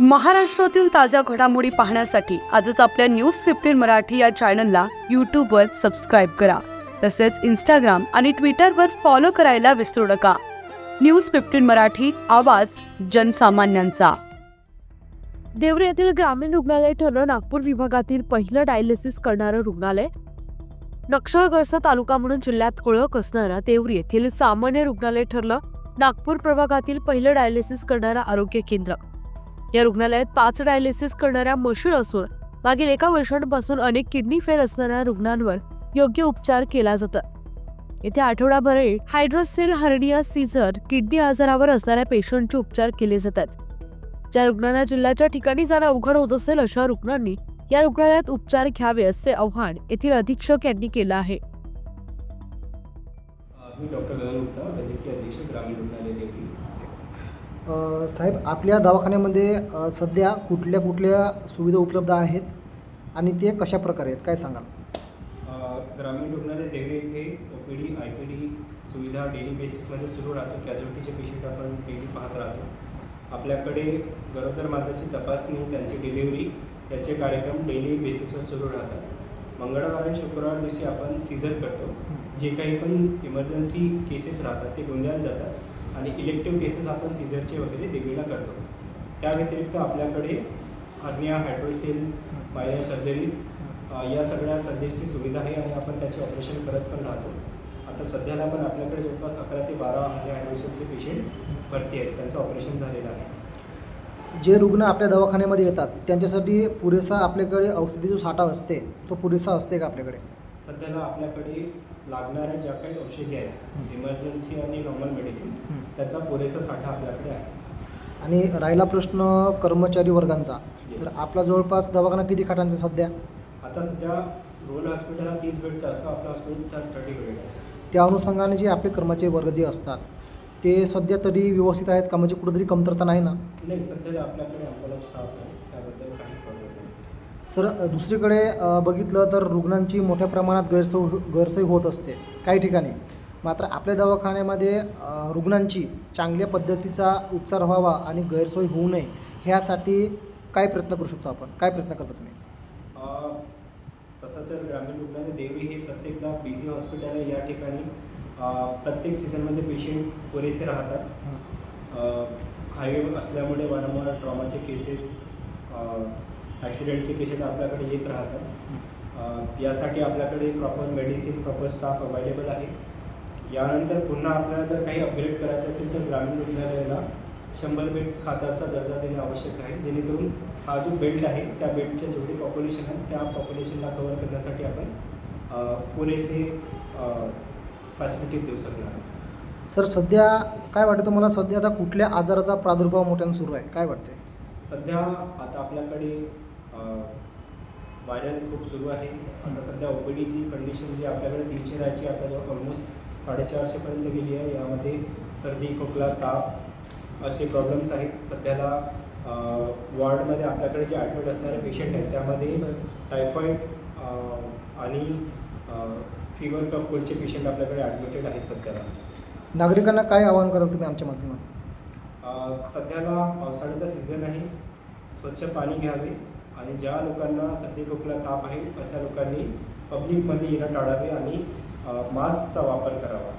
महाराष्ट्रातील ताज्या घडामोडी पाहण्यासाठी आजच आपल्या न्यूज फिफ्टीन मराठी या चॅनलला यूट्यूबवर सबस्क्राईब करा. तसेच इंस्टाग्राम आणि ट्विटरवर फॉलो करायला विसरू नका. न्यूज फिफ्टीन मराठी आवाज जनसामान्यांचा. देवरे येथील ग्रामीण रुग्णालय ठरलं नागपूर विभागातील पहिलं डायलिसिस करणारं रुग्णालय. नक्षलग्रस्त तालुका म्हणून जिल्ह्यात ओळख असणारा देवरी येथील सामान्य रुग्णालय ठरलं नागपूर प्रभागातील पहिलं डायलिसिस करणारं आरोग्य केंद्र. या रुग्णालयात पाच डायलिसिस करणाऱ्या मशीन असून मागील एका वर्षांपासून अनेक किडनी फेल असणाऱ्या रुग्णांवर योग्य उपचार केला जातो. येथे आठवडाभर हायड्रोसेल हर्निया सीझर किडनी आजारावर असणाऱ्या पेशंटचे उपचार केले जातात. ज्या रुग्णांना जिल्ह्याच्या ठिकाणी जाणं अवघड होत असेल अशा रुग्णांनी या रुग्णालयात उपचार घ्यावे असे आव्हान येथील अधीक्षक यांनी केलं आहे. मी डॉक्टर गगन गुप्ता वैद्यकीय अधीक्षक ग्रामीण रुग्णालय देवरी साहेब आपल्या दवाखान्यामध्ये सध्या कुठल्या कुठल्या सुविधा उपलब्ध आहेत आणि ते कशा प्रकारे आहेत? काय सांगाल? ग्रामीण रुग्णालय देवे येथे O P D I P D सुविधा डेली बेसिसमध्ये सुरू राहतो. कॅज्युलिटीचे पेशंट आपण डेली पाहत राहतो. आपल्याकडे गरोदर माताची तपासणी त्यांची डिलिव्हरी याचे कार्यक्रम डेली बेसिसवर सुरू राहतात. मंगळवार आणि शुक्रवार दिवशी आपण सीझर करतो. जे काही पण इमर्जन्सी केसेस राहतात ते गोंधळात जातात. आणि इलेक्टिव्ह केसेस आपण सीझरचे वगैरे वेगवेगळ्या करतो. त्या व्यतिरिक्त आपल्याकडे हर्निया हायड्रोसेल बायो सर्जरीज या सगळ्या सर्जरीची सुविधा आहे आणि आपण त्याचे ऑपरेशन करत पण राहतो. आता सध्याला पण आपल्याकडे जवळपास अकरा ते बारा हर्निया हायड्रोसेलचे पेशंट भरती आहेत. त्यांचं ऑपरेशन झालेलं आहे. जे रुग्ण आपल्या दवाखान्यामध्ये येतात त्यांच्यासाठी पुरेसा आपल्याकडे औषधी जो साठा असते तो पुरेसा असते का आपल्याकडे? सध्याला आपल्याकडे लागणाऱ्या ज्या काही औषधी आहेत इमर्जन्सी आणि नॉर्मल मेडिसिन त्याचा पुरेसा साठा आपल्याकडे आहे. आणि राहिला प्रश्न कर्मचारी वर्गांचा. तर आपला जवळपास दवाखाना किती खाटांचा सध्या? आता सध्या रुरल हॉस्पिटल हा तीस बेडचा असतो आपलं हॉस्पिटल थर्टी बेड आहे. त्या अनुषंगाने जे आपले कर्मचारी वर्ग जे असतात ते सध्या तरी व्यवस्थित आहेत का? म्हणजे कुठेतरी कमतरता नाही ना? नाही सध्याला आपल्याकडे अँपल स्टाफ आहे त्याबद्दल काही सर दुसरीकडे बघितलं तर रुग्णांची मोठ्या प्रमाणात गैरसोय गैरसोय होत असते काही ठिकाणी. मात्र आपल्या दवाखान्यामध्ये रुग्णांची चांगल्या पद्धतीचा उपचार व्हावा आणि गैरसोय होऊ नये ह्यासाठी काय प्रयत्न करू शकतो आपण? काय प्रयत्न करता तुम्ही? तसं तर ग्रामीण रुग्णालय देवरी हे प्रत्येकदा बिझी हॉस्पिटल आहे या ठिकाणी. प्रत्येक सीझनमध्ये पेशंट पुरेसे राहतात. हायवे असल्यामुळे वारंवार ट्रॉमाचे केसेस ॲक्सिडेंटचे केसेस आपल्याकडे येत राहतात. यासाठी आपल्याकडे proper medicine proper staff available आहे. यानंतर पुन्हा आपल्याला जर काही अपग्रेड करायचं असेल तर ग्रामीण रुग्णालयाला शंभर बेड खाताचा दर्जा देणे आवश्यक आहे. जेणेकरून हा जो बेल्ट आहे त्या बेल्टचे जेवढे पॉप्युलेशन आहे त्या पॉप्युलेशनला कव्हर करण्यासाठी आपण पुरेसे फॅसिलिटीज देऊ शकणार आहोत. सर सध्या काय वाटतं तुम्हाला? सध्या आता कुठल्या आजाराचा प्रादुर्भाव मोठ्यानं सुरू आहे? काय वाटते सध्या आता आपल्याकडे व्हायरल खूप सुरू आहे. आता सध्या ओ पी डीची कंडिशन जी आपल्याकडे तीनशे राहायची आता ऑलमोस्ट साडेचारशेपर्यंत गेली आहे. यामध्ये सर्दी खोकला ताप असे प्रॉब्लेम्स आहेत. सध्याला वॉर्डमध्ये आपल्याकडे जे ॲडमिट असणारे पेशंट आहेत त्यामध्ये टायफॉईड आणि फिवर कफ कोल्डचे पेशंट आपल्याकडे ॲडमिटेड आहेत सध्याला. नागरिकांना काय आवाहन कराल तुम्ही आमच्या माध्यमातून? अ, सध्याला पावसाळ्याचा सीझन आहे. स्वच्छ पाणी घ्यावे. आणि ज्या लोकांना सर्दी खोकला ताप आहे अशा लोकांनी पब्लिकमध्ये येणं टाळावे आणि मास्कचा वापर करावा.